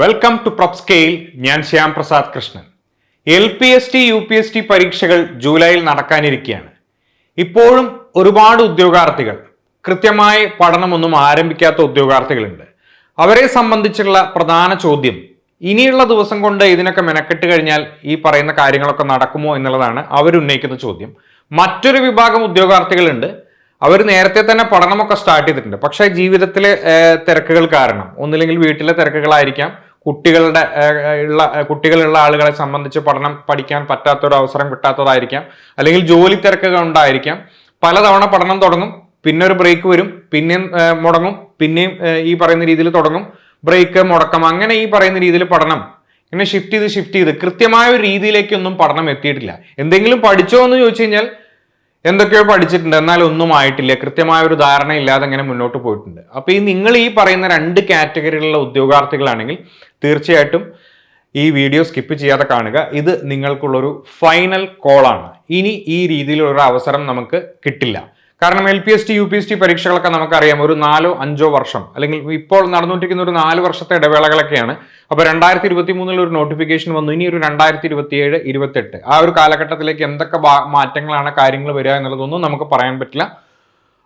Welcome to prep scale ഞാൻ Shyam Prasad Krishnan. L P S T U P S T പരീക്ഷകൾ ജൂലൈയിൽ നടക്കാനിരിക്കുകയാണ്. ഇപ്പോഴും ഒരുപാട് ഉദ്യോഗാർത്ഥികൾ കൃത്യമായി പഠനമൊന്നും ആരംഭിക്കാത്ത ഉദ്യോഗാർത്ഥികളുണ്ട്. അവരെ സംബന്ധിച്ചുള്ള പ്രധാന ചോദ്യം ഇനിയുള്ള ദിവസം കൊണ്ട് ഇതിനൊക്കെ മെനക്കെട്ട് കഴിഞ്ഞാൽ ഈ പറയുന്ന കാര്യങ്ങളൊക്കെ നടക്കുമോ എന്നുള്ളതാണ് അവരുന്നയിക്കുന്ന ചോദ്യം. മറ്റൊരു വിഭാഗം ഉദ്യോഗാർത്ഥികളുണ്ട് അവർ നേരത്തെ തന്നെ പഠനമൊക്കെ സ്റ്റാർട്ട് ചെയ്തിട്ടുണ്ട്. പക്ഷേ ജീവിതത്തിലെ തിരക്കുകൾ കാരണം ഒന്നില്ലെങ്കിൽ വീട്ടിലെ തിരക്കുകളായിരിക്കാം. കുട്ടികളുടെ ഉള്ള കുട്ടികളുള്ള ആളുകളെ സംബന്ധിച്ച് പഠനം പഠിക്കാൻ പറ്റാത്തൊരു അവസരം കിട്ടാത്തതായിരിക്കാം. അല്ലെങ്കിൽ ജോലി തിരക്കുകൾ ഉണ്ടായിരിക്കാം. പലതവണ പഠനം തുടങ്ങും പിന്നെ ഒരു ബ്രേക്ക് വരും പിന്നെയും മുടങ്ങും പിന്നെയും ഈ പറയുന്ന രീതിയിൽ തുടങ്ങും. ബ്രേക്ക് മുടക്കം അങ്ങനെ ഈ പറയുന്ന രീതിയിൽ പഠനം. ഇങ്ങനെ ഷിഫ്റ്റ് ചെയ്ത് ഷിഫ്റ്റ് ചെയ്ത് കൃത്യമായ ഒരു രീതിയിലേക്കൊന്നും പഠനം എത്തിയിട്ടില്ല. എന്തെങ്കിലും പഠിച്ചോ എന്ന് ചോദിച്ചു കഴിഞ്ഞാൽ എന്തൊക്കെയോ പഠിച്ചിട്ടുണ്ട്. എന്നാൽ ഒന്നും ആയിട്ടില്ല. കൃത്യമായ ഒരു ധാരണ ഇല്ലാതെ അങ്ങനെ മുന്നോട്ട് പോയിട്ടുണ്ട്. അപ്പോൾ ഈ നിങ്ങൾ ഈ പറയുന്ന രണ്ട് കാറ്റഗറിയിലുള്ള ഉദ്യോഗാർത്ഥികളാണെങ്കിൽ തീർച്ചയായിട്ടും ഈ വീഡിയോ സ്കിപ്പ് ചെയ്യാതെ കാണുക. ഇത് നിങ്ങൾക്കുള്ളൊരു ഫൈനൽ കോളാണ്. ഇനി ഈ രീതിയിലുള്ള അവസരം നമുക്ക് കിട്ടില്ല. കാരണം L P S T U P S T പരീക്ഷകളൊക്കെ നമുക്കറിയാം ഒരു നാലോ അഞ്ചോ വർഷം. അല്ലെങ്കിൽ ഇപ്പോൾ നടന്നുകൊണ്ടിരിക്കുന്ന ഒരു നാല് വർഷത്തെ ഇടവേളകളൊക്കെയാണ്. അപ്പോൾ രണ്ടായിരത്തി ഇരുപത്തി മൂന്നിൽ ഒരു നോട്ടിഫിക്കേഷൻ വന്നു. ഇനി ഒരു രണ്ടായിരത്തി ഇരുപത്തി ഏഴ് ഇരുപത്തെട്ട്. ആ ഒരു കാലഘട്ടത്തിലേക്ക് എന്തൊക്കെ മാറ്റങ്ങളാണ് കാര്യങ്ങൾ വരിക എന്നുള്ളതൊന്നും നമുക്ക് പറയാൻ പറ്റില്ല.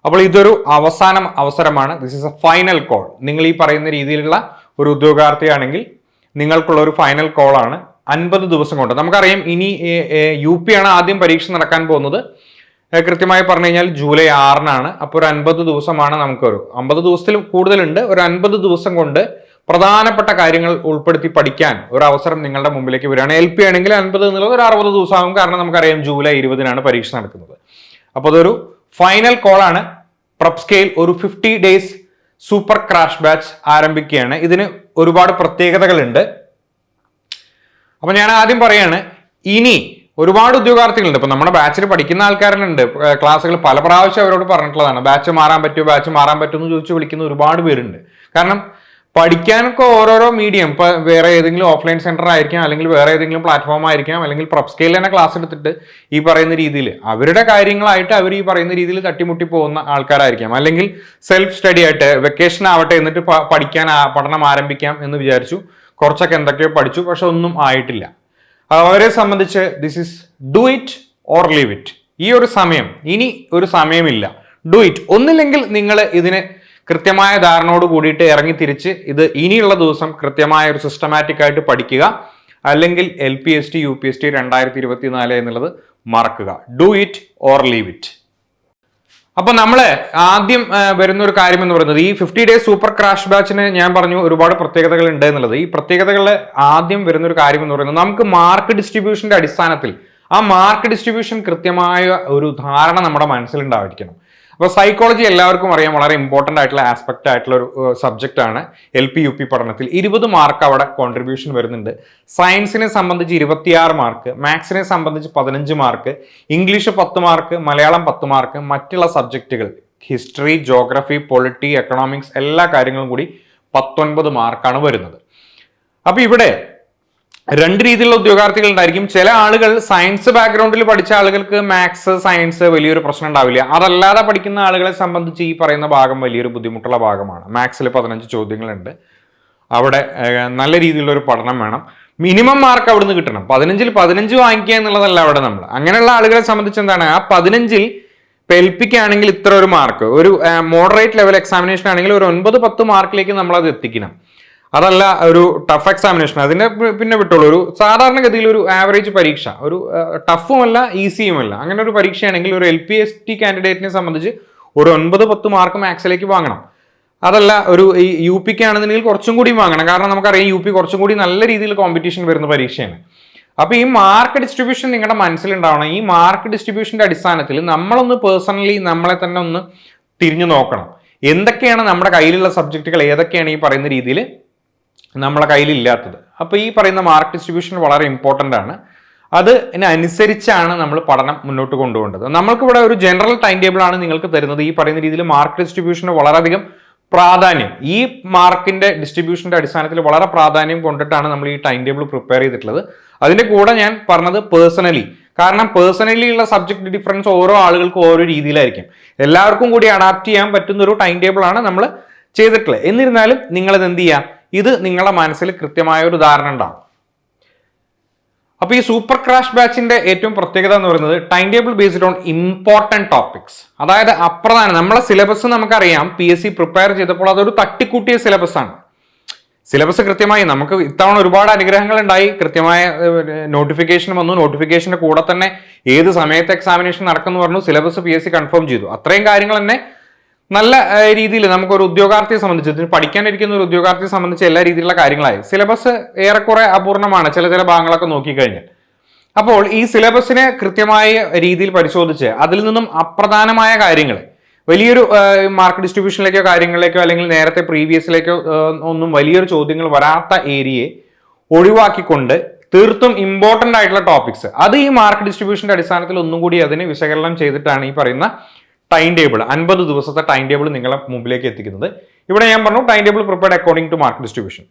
അപ്പോൾ ഇതൊരു അവസാനം അവസരമാണ്. This is a final call നിങ്ങൾ ഈ പറയുന്ന രീതിയിലുള്ള ഒരു ഉദ്യോഗാർത്ഥിയാണെങ്കിൽ നിങ്ങൾക്കുള്ള ഒരു ഫൈനൽ കോളാണ് അൻപത് ദിവസം കൊണ്ട്. നമുക്കറിയാം ഇനി യു പി ആണ് ആദ്യം പരീക്ഷ നടക്കാൻ പോകുന്നത്. കൃത്യമായി പറഞ്ഞു കഴിഞ്ഞാൽ ജൂലൈ ആറിനാണ്. അപ്പോൾ ഒരു അൻപത് ദിവസമാണ് നമുക്കൊരു അമ്പത് ദിവസത്തിൽ കൂടുതലുണ്ട്. ഒരു അൻപത് ദിവസം കൊണ്ട് പ്രധാനപ്പെട്ട കാര്യങ്ങൾ ഉൾപ്പെടുത്തി പഠിക്കാൻ ഒരു അവസരം നിങ്ങളുടെ മുമ്പിലേക്ക് വരികയാണ്. എൽ പി ആണെങ്കിൽ അൻപത് എന്നുള്ളത് ഒരു അറുപത് ദിവസമാകും. കാരണം നമുക്കറിയാം ജൂലൈ ഇരുപതിനാണ് പരീക്ഷ നടക്കുന്നത്. അപ്പോൾ അതൊരു ഫൈനൽ കോളാണ് പ്രപ് സ്കെയിൽ ഒരു fifty days super crash batch ആരംഭിക്കുകയാണ്. ഇതിന് ഒരുപാട് പ്രത്യേകതകളുണ്ട്. അപ്പൊ ഞാൻ ആദ്യം പറയാണ് ഇനി ഒരുപാട് ഉദ്യോഗാർത്ഥികളുണ്ട്. ഇപ്പൊ നമ്മുടെ ബാച്ചിൽ പഠിക്കുന്ന ആൾക്കാരുണ്ട് ക്ലാസ്സുകൾ പല പ്രാവശ്യം അവരോട് പറഞ്ഞിട്ടുള്ളതാണ്. ബാച്ച് മാറാൻ പറ്റുമോ ബാച്ച് മാറാൻ പറ്റുമോ എന്ന് ചോദിച്ചു വിളിക്കുന്ന ഒരുപാട് പേരുണ്ട്. കാരണം പഠിക്കാനൊക്കെ ഓരോരോ മീഡിയം ഇപ്പൊ വേറെ ഏതെങ്കിലും ഓഫ്ലൈൻ സെന്റർ ആയിരിക്കാം അല്ലെങ്കിൽ വേറെ ഏതെങ്കിലും പ്ലാറ്റ്ഫോം ആയിരിക്കാം അല്ലെങ്കിൽ പ്രൊപ് സ്കെയിൽ തന്നെ ക്ലാസ് എടുത്തിട്ട് ഈ പറയുന്ന രീതിയിൽ അവരുടെ കാര്യങ്ങളായിട്ട് അവർ ഈ പറയുന്ന രീതിയിൽ തട്ടിമുട്ടി പോകുന്ന ആൾക്കാരായിരിക്കാം. അല്ലെങ്കിൽ സെൽഫ് സ്റ്റഡി ആയിട്ട് വെക്കേഷൻ ആവട്ടെ എന്നിട്ട് പഠിക്കാൻ പഠനം ആരംഭിക്കാം എന്ന് വിചാരിച്ചു. കുറച്ചൊക്കെ എന്തൊക്കെയോ പഠിച്ചു പക്ഷെ ഒന്നും ആയിട്ടില്ല. അവരെ സംബന്ധിച്ച് this is do it or leave it ഈ ഒരു സമയം ഇനി ഒരു സമയമില്ല. ഡു ഇറ്റ് ഒന്നില്ലെങ്കിൽ നിങ്ങൾ ഇതിന് കൃത്യമായ ധാരണയോട് കൂടിയിട്ട് ഇറങ്ങി തിരിച്ച് ഇത് ഇനിയുള്ള ദിവസം കൃത്യമായ ഒരു സിസ്റ്റമാറ്റിക് ആയിട്ട് പഠിക്കുക. അല്ലെങ്കിൽ L P S T U P S T രണ്ടായിരത്തി ഇരുപത്തി നാല് എന്നുള്ളത് മറക്കുക. Do it or leave it അപ്പൊ നമ്മൾ ആദ്യം വരുന്ന ഒരു കാര്യം എന്ന് പറയുന്നത് ഈ ഫിഫ്റ്റി ഡേ സൂപ്പർ ക്രാഷ് ബാച്ചിന് ഞാൻ പറഞ്ഞു ഒരുപാട് പ്രത്യേകതകൾ ഉണ്ട് എന്നുള്ളത്. ഈ പ്രത്യേകതകളിൽ ആദ്യം വരുന്ന ഒരു കാര്യം എന്ന് പറയുന്നത് നമുക്ക് മാർക്ക് ഡിസ്ട്രിബ്യൂഷന്റെ അടിസ്ഥാനത്തിൽ ആ മാർക്ക് ഡിസ്ട്രിബ്യൂഷൻ കൃത്യമായ ഒരു ധാരണ നമ്മുടെ മനസ്സിലുണ്ടായിരിക്കണം. അപ്പൊ സൈക്കോളജി എല്ലാവർക്കും അറിയാം വളരെ ഇമ്പോർട്ടന്റ് ആയിട്ടുള്ള ആസ്പെക്റ്റ് ആയിട്ടുള്ള ഒരു സബ്ജക്റ്റ് ആണ്. എൽ പി യു പി പഠനത്തിൽ ഇരുപത് മാർക്ക് അവിടെ കോൺട്രിബ്യൂഷൻ വരുന്നുണ്ട്. സയൻസിനെ സംബന്ധിച്ച് ഇരുപത്തിയാറ് മാർക്ക് മാത്സിനെ സംബന്ധിച്ച് പതിനഞ്ച് മാർക്ക് ഇംഗ്ലീഷ് പത്ത് മാർക്ക് മലയാളം പത്ത് മാർക്ക് മറ്റുള്ള സബ്ജക്റ്റുകൾ ഹിസ്റ്ററി ജോഗ്രഫി പൊളിറ്റി എക്കണോമിക്സ് എല്ലാ കാര്യങ്ങളും കൂടി പത്തൊൻപത് മാർക്കാണ് വരുന്നത്. അപ്പോൾ ഇവിടെ രണ്ട് രീതിയിലുള്ള ഉദ്യോഗാർത്ഥികൾ ഉണ്ടായിരിക്കും. ചില ആളുകൾ സയൻസ് ബാക്ക്ഗ്രൗണ്ടിൽ പഠിച്ച ആളുകൾക്ക് മാത്സ് സയൻസ് വലിയൊരു പ്രശ്നം ഉണ്ടാവില്ല. അതല്ലാതെ പഠിക്കുന്ന ആളുകളെ സംബന്ധിച്ച് ഈ പറയുന്ന ഭാഗം വലിയൊരു ബുദ്ധിമുട്ടുള്ള ഭാഗമാണ്. മാത്സിൽ പതിനഞ്ച് ചോദ്യങ്ങളുണ്ട്. അവിടെ നല്ല രീതിയിലുള്ള ഒരു പഠനം വേണം. മിനിമം മാർക്ക് അവിടുന്ന് കിട്ടണം. പതിനഞ്ചിൽ പതിനഞ്ച് വാങ്ങിക്കുക എന്നുള്ളതല്ല അവിടെ നമ്മൾ. അങ്ങനെയുള്ള ആളുകളെ സംബന്ധിച്ച് എന്താണ്? ആ പതിനഞ്ചിൽ പെൽപ്പിക്കുകയാണെങ്കിൽ ഇത്ര ഒരു മാർക്ക് ഒരു മോഡറേറ്റ് ലെവൽ എക്സാമിനേഷൻ ആണെങ്കിൽ ഒരു ഒൻപത് പത്ത് മാർക്കിലേക്ക് നമ്മൾ അത് എത്തിക്കണം. അതല്ല ഒരു ടഫ് എക്സാമിനേഷൻ അതിനെ പിന്നെ വിട്ടുള്ളൂ ഒരു സാധാരണഗതിയിൽ ഒരു ആവറേജ് പരീക്ഷ. ഒരു ടഫുമല്ല ഈസിയുമല്ല അങ്ങനെ ഒരു പരീക്ഷയാണെങ്കിൽ ഒരു എൽ പി എസ് ടി കാൻഡിഡേറ്റിനെ സംബന്ധിച്ച് ഒരു ഒൻപത് പത്ത് മാർക്ക് മാക്സിലേക്ക് വാങ്ങണം. അതല്ല ഒരു ഈ യു പിക്ക് ആണെന്നുണ്ടെങ്കിൽ കുറച്ചും കൂടി വാങ്ങണം. കാരണം നമുക്കറിയാം യു പി കുറച്ചും കൂടി നല്ല രീതിയിൽ കോമ്പറ്റീഷൻ വരുന്ന പരീക്ഷയാണ്. അപ്പോൾ ഈ മാർക്ക് ഡിസ്ട്രിബ്യൂഷൻ നിങ്ങളുടെ മനസ്സിലുണ്ടാവണം. ഈ മാർക്ക് ഡിസ്ട്രിബ്യൂഷന്റെ അടിസ്ഥാനത്തിൽ നമ്മളൊന്ന് പേഴ്സണലി നമ്മളെ തന്നെ ഒന്ന് തിരിഞ്ഞു നോക്കണം. എന്തൊക്കെയാണ് നമ്മുടെ കയ്യിലുള്ള സബ്ജക്റ്റുകൾ ഏതൊക്കെയാണ് ഈ പറയുന്ന രീതിയിൽ നമ്മളെ കയ്യിലില്ലാത്തത്. അപ്പോൾ ഈ പറയുന്ന മാർക്ക് ഡിസ്ട്രിബ്യൂഷൻ വളരെ ഇമ്പോർട്ടന്റ് ആണ്. അത് അതിനനുസരിച്ചാണ് നമ്മൾ പഠനം മുന്നോട്ട് കൊണ്ടുപോകേണ്ടത്. നമ്മൾക്കിവിടെ ഒരു ജനറൽ ടൈം ടേബിൾ ആണ് നിങ്ങൾക്ക് തരുന്നത്. ഈ പറയുന്ന രീതിയിൽ മാർക്ക് ഡിസ്ട്രിബ്യൂഷന് വളരെയധികം പ്രാധാന്യം. ഈ മാർക്കിന്റെ ഡിസ്ട്രിബ്യൂഷന്റെ അടിസ്ഥാനത്തിൽ വളരെ പ്രാധാന്യം കൊണ്ടിട്ടാണ് നമ്മൾ ഈ ടൈം ടേബിൾ പ്രിപ്പയർ ചെയ്തിട്ടുള്ളത്. അതിന്റെ കൂടെ ഞാൻ പറഞ്ഞത് പേഴ്സണലി കാരണം പേഴ്സണലി ഉള്ള സബ്ജക്ട് ഡിഫറൻസ് ഓരോ ആളുകൾക്കും ഓരോ രീതിയിലായിരിക്കും. എല്ലാവർക്കും കൂടി അഡാപ്റ്റ് ചെയ്യാൻ പറ്റുന്ന ഒരു ടൈം ടേബിളാണ് നമ്മൾ ചെയ്തിട്ടുള്ളത്. എന്നിരുന്നാലും നിങ്ങളത് എന്ത് ചെയ്യുക ഇത് നിങ്ങളുടെ മനസ്സിൽ കൃത്യമായ ഒരു ധാരണ ഉണ്ടാവും. അപ്പൊ ഈ സൂപ്പർ ക്രാഷ് ബാച്ചിന്റെ ഏറ്റവും പ്രത്യേകത എന്ന് പറയുന്നത് time table based on important topics അതായത് അപ്രധാനം നമ്മളെ സിലബസ് നമുക്കറിയാം പി എസ് സി പ്രിപ്പയർ ചെയ്തപ്പോൾ അതൊരു തട്ടിക്കൂട്ടിയ സിലബസ് ആണ്. സിലബസ് കൃത്യമായി നമുക്ക് ഇത്തവണ ഒരുപാട് അനുഗ്രഹങ്ങൾ ഉണ്ടായി. കൃത്യമായ നോട്ടിഫിക്കേഷൻ വന്നു. നോട്ടിഫിക്കേഷന്റെ കൂടെ തന്നെ ഏത് സമയത്ത് എക്സാമിനേഷൻ നടക്കുന്നു പറഞ്ഞു syllabus P S C confirm ചെയ്തു. അത്രയും കാര്യങ്ങൾ തന്നെ നല്ല രീതിയിൽ നമുക്കൊരു ഉദ്യോഗാർത്ഥിയെ സംബന്ധിച്ച് പഠിക്കാനിരിക്കുന്ന ഒരു ഉദ്യോഗാർത്ഥിയെ സംബന്ധിച്ച് എല്ലാ രീതിയിലുള്ള കാര്യങ്ങളായി. സിലബസ് ഏറെക്കുറെ അപൂർണമാണ് ചില ചില ഭാഗങ്ങളൊക്കെ നോക്കിക്കഴിഞ്ഞാൽ അപ്പോൾ ഈ സിലബസിനെ കൃത്യമായ രീതിയിൽ പരിശോധിച്ച് അതിൽ നിന്നും അപ്രധാനമായ കാര്യങ്ങൾ വലിയൊരു മാർക്ക് ഡിസ്ട്രിബ്യൂഷനിലേക്കോ കാര്യങ്ങളിലേക്കോ അല്ലെങ്കിൽ നേരത്തെ പ്രീവിയസിലേക്കോ ഒന്നും വലിയൊരു ചോദ്യങ്ങൾ വരാത്ത ഏരിയയെ ഒഴിവാക്കിക്കൊണ്ട് തീർത്തും ഇമ്പോർട്ടന്റ് ആയിട്ടുള്ള ടോപ്പിക്സ് അത് ഈ മാർക്ക് ഡിസ്ട്രിബ്യൂഷന്റെ അടിസ്ഥാനത്തിൽ ഒന്നും കൂടി അതിനെ വിശകലനം ചെയ്തിട്ടാണ് ഈ പറയുന്ന ടൈം ടേബിൾ അൻപത് ദിവസത്തെ ടൈം ടേബിൾ നിങ്ങളെ മുമ്പിലേക്ക് എത്തിക്കുന്നത്. ഇവിടെ ഞാൻ പറഞ്ഞു time table prepared according to mark distribution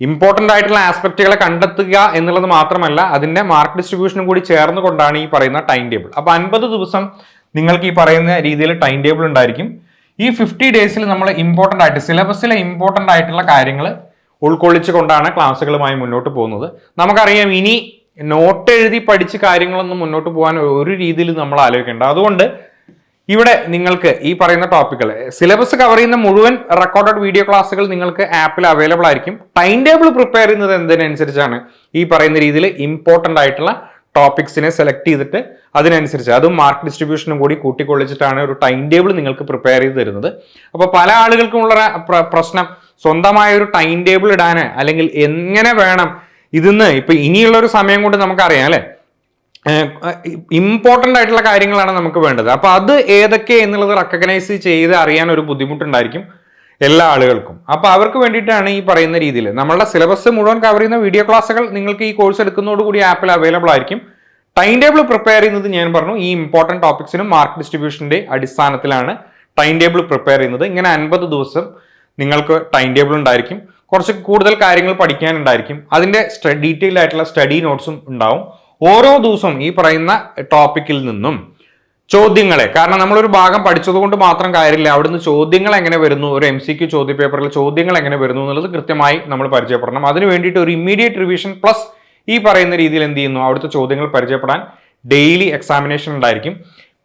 important ആയിട്ടുള്ള ആസ്പെക്റ്റുകളെ കണ്ടെത്തുക എന്നുള്ളത് മാത്രമല്ല അതിന്റെ മാർക്ക് ഡിസ്ട്രിബ്യൂഷനും കൂടി ചേർന്നുകൊണ്ടാണ് ഈ പറയുന്ന ടൈം ടേബിൾ അപ്പോൾ അൻപത് ദിവസം നിങ്ങൾക്ക് ഈ പറയുന്ന രീതിയിൽ ടൈം ടേബിൾ ഉണ്ടായിരിക്കും. ഈ ഫിഫ്റ്റി ഡേയ്സിൽ നമ്മൾ ഇമ്പോർട്ടന്റ് ആയിട്ട് സിലബസിലെ ഇമ്പോർട്ടന്റ് ആയിട്ടുള്ള കാര്യങ്ങൾ ഉൾക്കൊള്ളിച്ചുകൊണ്ടാണ് ക്ലാസ്സുകളുമായി മുന്നോട്ട് പോകുന്നത്. നമുക്കറിയാം ഇനി നോട്ട് എഴുതി പഠിച്ച് കാര്യങ്ങളൊന്നും മുന്നോട്ട് പോകാൻ ഒരു രീതിയിൽ നമ്മൾ ആലോചിക്കേണ്ട. അതുകൊണ്ട് ഇവിടെ നിങ്ങൾക്ക് ഈ പറയുന്ന ടോപ്പിക്കുകൾ സിലബസ് കവർ ചെയ്യുന്ന മുഴുവൻ റെക്കോർഡഡ് വീഡിയോ ക്ലാസ്സുകൾ നിങ്ങൾക്ക് ആപ്പിൽ അവൈലബിൾ ആയിരിക്കും. ടൈം ടേബിൾ പ്രിപ്പയർ ചെയ്യുന്നത് എന്തിനനുസരിച്ചാണ്? ഈ പറയുന്ന രീതിയിൽ ഇമ്പോർട്ടന്റ് ആയിട്ടുള്ള ടോപ്പിക്സിനെ സെലക്ട് ചെയ്തിട്ട് അതിനനുസരിച്ച് അതും മാർക്ക് ഡിസ്ട്രിബ്യൂഷനും കൂടി കൂട്ടിക്കൊള്ളിച്ചിട്ടാണ് ഒരു ടൈം ടേബിൾ നിങ്ങൾക്ക് പ്രിപ്പയർ ചെയ്ത് തരുന്നത്. അപ്പോൾ പല ആളുകൾക്കുമുള്ള പ്രശ്നം സ്വന്തമായ ഒരു ടൈം ടേബിൾ ഇടാൻ അല്ലെങ്കിൽ എങ്ങനെ വേണം ഇതിന്ന് ഇപ്പം ഇനിയുള്ള ഒരു സമയം കൊണ്ട് നമുക്കറിയാം അല്ലേ? ഇമ്പോർട്ടന്റ് ആയിട്ടുള്ള കാര്യങ്ങളാണ് നമുക്ക് വേണ്ടത്. അപ്പോൾ അത് ഏതൊക്കെ എന്നുള്ളത് റെക്കഗ്നൈസ് ചെയ്ത് അറിയാൻ ഒരു ബുദ്ധിമുട്ടുണ്ടായിരിക്കും എല്ലാ ആളുകൾക്കും. അപ്പോൾ അവർക്ക് വേണ്ടിയിട്ടാണ് ഈ പറയുന്ന രീതിയിൽ. നമ്മളുടെ സിലബസ് മുഴുവൻ കവർ ചെയ്യുന്ന വീഡിയോ ക്ലാസ്സുകൾ നിങ്ങൾക്ക് ഈ കോഴ്സ് എടുക്കുന്നതോടുകൂടി ആപ്പിൽ അവൈലബിൾ ആയിരിക്കും. ടൈം ടേബിൾ പ്രിപ്പയർ ചെയ്യുന്നത് ഞാൻ പറഞ്ഞു ഈ ഇമ്പോർട്ടന്റ് ടോപ്പിക്സിനും മാർക്ക് ഡിസ്ട്രിബ്യൂഷന്റെ അടിസ്ഥാനത്തിലാണ് ടൈം ടേബിൾ പ്രിപ്പയർ ചെയ്യുന്നത്. ഇങ്ങനെ അൻപത് ദിവസം നിങ്ങൾക്ക് ടൈം ടേബിൾ ഉണ്ടായിരിക്കും. കുറച്ച് കൂടുതൽ കാര്യങ്ങൾ പഠിക്കാനുണ്ടായിരിക്കും. അതിന്റെ ഡീറ്റെയിൽ ആയിട്ടുള്ള സ്റ്റഡി നോട്ട്സും ഉണ്ടാവും. ഓരോ ദിവസവും ഈ പറയുന്ന ടോപ്പിക്കിൽ നിന്നും ചോദ്യങ്ങളെ കാരണം നമ്മളൊരു ഭാഗം പഠിച്ചതുകൊണ്ട് മാത്രം കാര്യമില്ല. അവിടുന്ന് ചോദ്യങ്ങൾ എങ്ങനെ വരുന്നു? ഒരു എം സി ക്യു ചോദ്യ പേപ്പറിൽ ചോദ്യങ്ങൾ എങ്ങനെ വരുന്നു എന്നുള്ളത് കൃത്യമായി നമ്മൾ പരിചയപ്പെടണം. അതിന് വേണ്ടിയിട്ട് ഒരു ഇമ്മീഡിയറ്റ് റിവിഷൻ പ്ലസ് ഈ പറയുന്ന രീതിയിൽ എന്ത് ചെയ്യുന്നു? അവിടുത്തെ ചോദ്യങ്ങൾ പരിചയപ്പെടാൻ ഡെയിലി എക്സാമിനേഷൻ ഉണ്ടായിരിക്കും.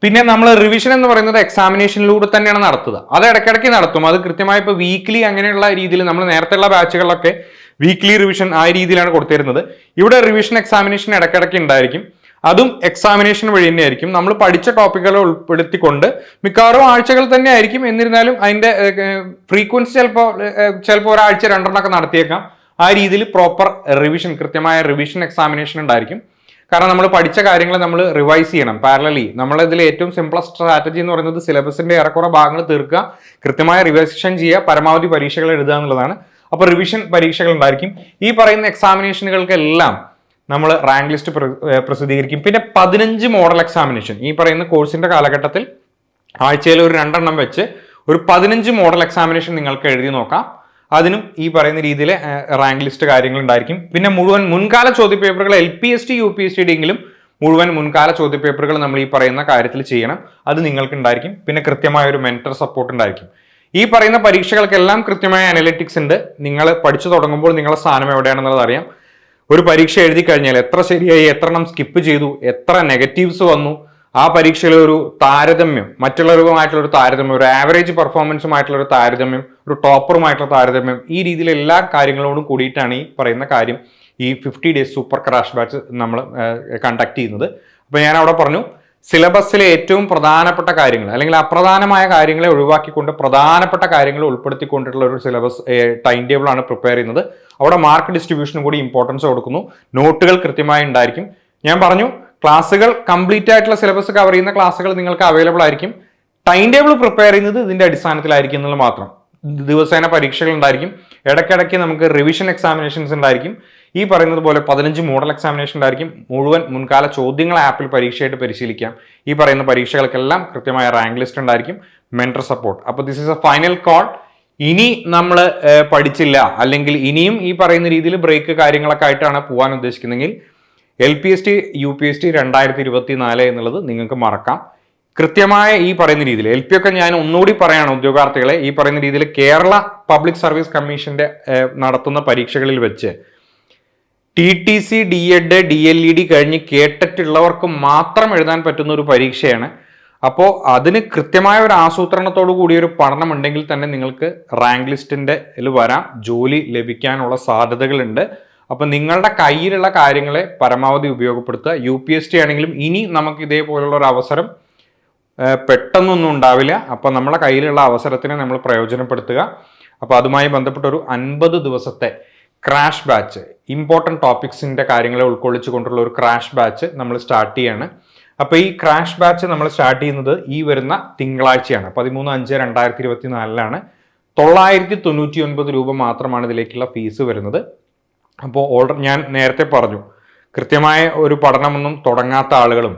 പിന്നെ നമ്മൾ റിവിഷൻ എന്ന് പറയുന്നത് എക്സാമിനേഷനിലൂടെ തന്നെയാണ് നടത്തുക. അത് ഇടയ്ക്കിടയ്ക്ക് നടത്തും. അത് കൃത്യമായി ഇപ്പോൾ വീക്ക്ലി അങ്ങനെയുള്ള രീതിയിൽ നമ്മൾ നേരത്തെയുള്ള ബാച്ചുകളിലൊക്കെ വീക്ക്ലി റിവിഷൻ ആ രീതിയിലാണ് കൊടുത്തിരുന്നത്. ഇവിടെ റിവിഷൻ എക്സാമിനേഷൻ ഇടയ്ക്കിടയ്ക്ക് ഉണ്ടായിരിക്കും. അതും എക്സാമിനേഷൻ വഴി തന്നെയായിരിക്കും. നമ്മൾ പഠിച്ച ടോപ്പിക്കുകൾ ഉൾപ്പെടുത്തിക്കൊണ്ട് മിക്കവാറും ആഴ്ചകൾ തന്നെ ആയിരിക്കും എന്നിരുന്നാലും അതിന്റെ ഫ്രീക്വൻസി ചിലപ്പോൾ ചിലപ്പോൾ ഒരാഴ്ച രണ്ടെണ്ണമൊക്കെ നടത്തിയേക്കാം. ആ രീതിയിൽ പ്രോപ്പർ റിവിഷൻ കൃത്യമായ റിവിഷൻ എക്സാമിനേഷൻ ഉണ്ടായിരിക്കും. കാരണം നമ്മൾ പഠിച്ച കാര്യങ്ങൾ നമ്മൾ റിവൈസ് ചെയ്യണം പാരലലി നമ്മളിതിൽ ഏറ്റവും സിംപ്ലസ്റ്റ് സ്ട്രാറ്റജി എന്ന് പറയുന്നത് സിലബസിന്റെ ഏറെക്കുറെ ഭാഗങ്ങൾ തീർക്കുക കൃത്യമായ റിവൈസേഷൻ ചെയ്യുക പരമാവധി പരീക്ഷകൾ എഴുതുക എന്നുള്ളതാണ്. അപ്പോൾ റിവിഷൻ പരീക്ഷകൾ ഉണ്ടായിരിക്കും ഈ പറയുന്ന എക്സാമിനേഷനുകൾക്കെല്ലാം നമ്മൾ റാങ്ക് ലിസ്റ്റ് പ്രസിദ്ധീകരിക്കും. പിന്നെ പതിനഞ്ച് മോഡൽ എക്സാമിനേഷൻ ഈ പറയുന്ന കോഴ്സിന്റെ കാലഘട്ടത്തിൽ ആഴ്ചയിൽ ഒരു രണ്ടെണ്ണം വെച്ച് ഒരു പതിനഞ്ച് മോഡൽ എക്സാമിനേഷൻ നിങ്ങൾക്ക് എഴുതി നോക്കാം. അതിനും ഈ പറയുന്ന രീതിയിൽ റാങ്ക് ലിസ്റ്റ് കാര്യങ്ങൾ ഉണ്ടായിരിക്കും പിന്നെ മുഴുവൻ മുൻകാല ചോദ്യപേപ്പറുകൾ L P S T U P S ടിയുടെയെങ്കിലും മുഴുവൻ മുൻകാല ചോദ്യപേപ്പറുകൾ നമ്മൾ ഈ പറയുന്ന കാര്യത്തിൽ ചെയ്യണം. അത് നിങ്ങൾക്ക് ഉണ്ടായിരിക്കും പിന്നെ കൃത്യമായ ഒരു മെന്റർ സപ്പോർട്ട് ഉണ്ടായിരിക്കും. ഈ പറയുന്ന പരീക്ഷകൾക്കെല്ലാം കൃത്യമായ അനലിറ്റിക്സ് ഉണ്ട്. നിങ്ങൾ പഠിച്ചു തുടങ്ങുമ്പോൾ നിങ്ങളുടെ സ്ഥാനം എവിടെയാണെന്നുള്ളത് അറിയാം. ഒരു പരീക്ഷ എഴുതി കഴിഞ്ഞാൽ എത്ര ശരിയായി എത്ര എണ്ണം സ്കിപ്പ് ചെയ്തു എത്ര നെഗറ്റീവ്സ് വന്നു ആ പരീക്ഷയിലെ ഒരു താരതമ്യം മറ്റുള്ളവരുമായിട്ടുള്ള ഒരു താരതമ്യം ഒരു ആവറേജ് പെർഫോമൻസുമായിട്ടുള്ള ഒരു താരതമ്യം ഒരു ടോപ്പറുമായിട്ടുള്ള താരതമ്യം ഈ രീതിയിൽ എല്ലാ കാര്യങ്ങളോടും കൂടിയിട്ടാണ് ഈ പറയുന്ന കാര്യം ഈ fifty days super crash batch നമ്മൾ കണ്ടക്ട് ചെയ്യുന്നത്. അപ്പോൾ ഞാൻ അവിടെ പറഞ്ഞു സിലബസിലെ ഏറ്റവും പ്രധാനപ്പെട്ട കാര്യങ്ങൾ അല്ലെങ്കിൽ അപ്രധാനമായ കാര്യങ്ങളെ ഒഴിവാക്കിക്കൊണ്ട് പ്രധാനപ്പെട്ട കാര്യങ്ങൾ ഉൾപ്പെടുത്തിക്കൊണ്ടിട്ടുള്ള ഒരു സിലബസ് ടൈം ടേബിളാണ് പ്രിപ്പയർ ചെയ്യുന്നത്. അവിടെ മാർക്ക് ഡിസ്ട്രിബ്യൂഷനും കൂടി ഇമ്പോർട്ടൻസ് കൊടുക്കുന്നു. നോട്ടുകൾ കൃത്യമായി ഉണ്ടായിരിക്കും. ഞാൻ പറഞ്ഞു ക്ലാസ്സുകൾ കംപ്ലീറ്റ് ആയിട്ടുള്ള സിലബസ് കവർ ചെയ്യുന്ന ക്ലാസ്സുകൾ നിങ്ങൾക്ക് അവൈലബിൾ ആയിരിക്കും. ടൈം ടേബിൾ പ്രിപ്പയർ ചെയ്യുന്നത് ഇതിന്റെ അടിസ്ഥാനത്തിലായിരിക്കും എന്നുള്ളത് മാത്രം. ദിവസേന പരീക്ഷകൾ ഉണ്ടായിരിക്കും. ഇടയ്ക്കിടയ്ക്ക് നമുക്ക് റിവിഷൻ എക്സാമിനേഷൻസ് ഉണ്ടായിരിക്കും. ഈ പറയുന്നത് പോലെ പതിനഞ്ച് മോഡൽ എക്സാമിനേഷൻ ഉണ്ടായിരിക്കും. മുഴുവൻ മുൻകാല ചോദ്യങ്ങൾ ആപ്പിൽ പരീക്ഷയായിട്ട് പരിശീലിക്കാം. ഈ പറയുന്ന പരീക്ഷകൾക്കെല്ലാം കൃത്യമായ റാങ്ക് ലിസ്റ്റ് ഉണ്ടായിരിക്കും. മെന്റർ സപ്പോർട്ട് അപ്പോൾ this is a final call ഇനി നമ്മൾ പഠിച്ചില്ല. അല്ലെങ്കിൽ ഇനിയും ഈ പറയുന്ന രീതിയിൽ ബ്രേക്ക് കാര്യങ്ങളൊക്കെ ആയിട്ടാണ് പോകാൻ ഉദ്ദേശിക്കുന്നതെങ്കിൽ L P S T U P S T രണ്ടായിരത്തി ഇരുപത്തി നാല് എന്നുള്ളത് നിങ്ങൾക്ക് മറക്കാം. കൃത്യമായ ഈ പറയുന്ന രീതിയിൽ എൽ പി ഒക്കെ ഞാൻ ഒന്നുകൂടി പറയാണ് ഉദ്യോഗാർത്ഥികളെ ഈ പറയുന്ന രീതിയിൽ കേരള പബ്ലിക് സർവീസ് കമ്മീഷന്റെ നടത്തുന്ന പരീക്ഷകളിൽ വെച്ച് T T C D Ed D L E D കഴിഞ്ഞ് കേട്ടിട്ടുള്ളവർക്ക് മാത്രം എഴുതാൻ പറ്റുന്ന ഒരു പരീക്ഷയാണ്. അപ്പോൾ അതിന് കൃത്യമായ ഒരു ആസൂത്രണത്തോടു കൂടിയ ഒരു പഠനം ഉണ്ടെങ്കിൽ തന്നെ നിങ്ങൾക്ക് റാങ്ക് ലിസ്റ്റിന്റെ വരാം. ജോലി ലഭിക്കാനുള്ള സാധ്യതകളുണ്ട്. അപ്പം നിങ്ങളുടെ കയ്യിലുള്ള കാര്യങ്ങളെ പരമാവധി ഉപയോഗപ്പെടുത്തുക. യു പി എസ് ടി ആണെങ്കിലും ഇനി നമുക്ക് ഇതേപോലുള്ള ഒരു അവസരം പെട്ടെന്നൊന്നും ഉണ്ടാവില്ല. അപ്പം നമ്മളെ കയ്യിലുള്ള അവസരത്തിനെ നമ്മൾ പ്രയോജനപ്പെടുത്തുക. അപ്പോൾ അതുമായി ബന്ധപ്പെട്ട ഒരു അൻപത് ദിവസത്തെ ക്രാഷ് ബാച്ച് ഇമ്പോർട്ടന്റ് ടോപ്പിക്സിന്റെ കാര്യങ്ങളെ ഉൾക്കൊള്ളിച്ചുകൊണ്ടുള്ള ഒരു ക്രാഷ് ബാച്ച് നമ്മൾ സ്റ്റാർട്ട് ചെയ്യാണ്. അപ്പോൾ ഈ ക്രാഷ് ബാച്ച് നമ്മൾ സ്റ്റാർട്ട് ചെയ്യുന്നത് ഈ വരുന്ന തിങ്കളാഴ്ചയാണ്. പതിമൂന്ന് അഞ്ച് രണ്ടായിരത്തി ഇരുപത്തി നാലിലാണ് തൊള്ളായിരത്തി തൊണ്ണൂറ്റി ഒൻപത് രൂപ മാത്രമാണ് ഇതിലേക്കുള്ള ഫീസ് വരുന്നത്. അപ്പോൾ ഓൾറെഡി ഞാൻ നേരത്തെ പറഞ്ഞു കൃത്യമായ ഒരു പഠനമൊന്നും തുടങ്ങാത്ത ആളുകളും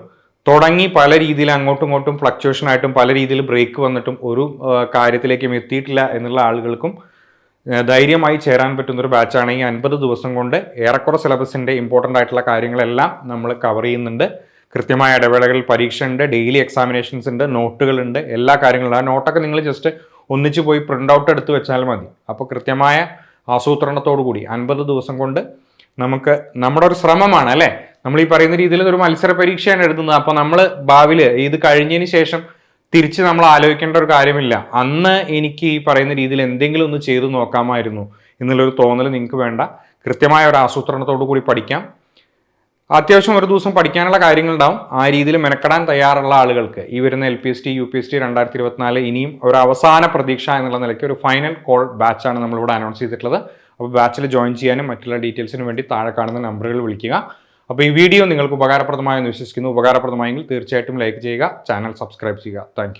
തുടങ്ങി പല രീതിയിൽ അങ്ങോട്ടും ഇങ്ങോട്ടും ഫ്ലക്ച്വേഷൻ ആയിട്ടും പല രീതിയിൽ ബ്രേക്ക് വന്നിട്ടും ഒരു കാര്യത്തിലേക്കും എത്തിയിട്ടില്ല എന്നുള്ള ആളുകൾക്കും ധൈര്യമായി ചേരാൻ പറ്റുന്ന ഒരു ബാച്ചാണ് ഈ അൻപത് ദിവസം കൊണ്ട് ഏറെക്കുറെ സിലബസിന്റെ ഇമ്പോർട്ടന്റ് ആയിട്ടുള്ള കാര്യങ്ങളെല്ലാം നമ്മൾ കവർ ചെയ്യുന്നുണ്ട്. കൃത്യമായ ഇടവേളകളിൽ പരീക്ഷ ഉണ്ട് ഡെയിലി എക്സാമിനേഷൻസ് ഉണ്ട് നോട്ടുകളുണ്ട് എല്ലാ കാര്യങ്ങളും ആ നോട്ടൊക്കെ നിങ്ങൾ ജസ്റ്റ് ഒന്നിച്ച് പോയി പ്രിന്റ് ഔട്ട് എടുത്ത് വെച്ചാൽ മതി. അപ്പോൾ കൃത്യമായ ആസൂത്രണത്തോടു കൂടി അൻപത് ദിവസം കൊണ്ട് നമുക്ക് നമ്മുടെ ഒരു ശ്രമമാണ് അല്ലേ? നമ്മൾ ഈ പറയുന്ന രീതിയിൽ ഒരു മത്സര പരീക്ഷയാണ് എഴുതുന്നത്. അപ്പോൾ നമ്മൾ ഭാവിയിൽ ഇത് കഴിഞ്ഞതിന് ശേഷം തിരിച്ച് നമ്മൾ ആലോചിക്കേണ്ട ഒരു കാര്യമില്ല. അന്ന് എനിക്ക് ഈ പറയുന്ന രീതിയിൽ എന്തെങ്കിലും ഒന്ന് ചെയ്തു നോക്കാമായിരുന്നു എന്നുള്ളൊരു തോന്നൽ നിങ്ങൾക്ക് വേണ്ട. കൃത്യമായ ഒരു ആസൂത്രണത്തോടു കൂടി പഠിക്കാം. അത്യാവശ്യം ഒരു ദിവസം പഠിക്കാനുള്ള കാര്യങ്ങളുണ്ടാവും. ആ രീതിയിൽ മെനക്കെടാൻ തയ്യാറുള്ള ആളുകൾക്ക് ഈ വരുന്ന L P S T U P S T രണ്ടായിരത്തി ഇരുപത്തിനാല് ഇനിയും ഒരു അവസാന പ്രതീക്ഷ എന്നുള്ള നിലയ്ക്ക് ഒരു ഫൈനൽ കോൾ ബാച്ചാണ് നമ്മളിവിടെ അനൗൺസ് ചെയ്തിട്ടുള്ളത്. അപ്പോൾ ബാച്ചിൽ ജോയിൻ ചെയ്യാനും മറ്റുള്ള ഡീറ്റെയിൽസിന് വേണ്ടി താഴെ കാണുന്ന നമ്പറുകൾ വിളിക്കുക. അപ്പോൾ ഈ വീഡിയോ നിങ്ങൾക്ക് ഉപകാരപ്രദമായെന്ന് വിശ്വസിക്കുന്നു. ഉപകാരപ്രദമായെങ്കിൽ തീർച്ചയായിട്ടും ലൈക്ക് ചെയ്യുക ചാനൽ സബ്സ്ക്രൈബ് ചെയ്യുക. താങ്ക്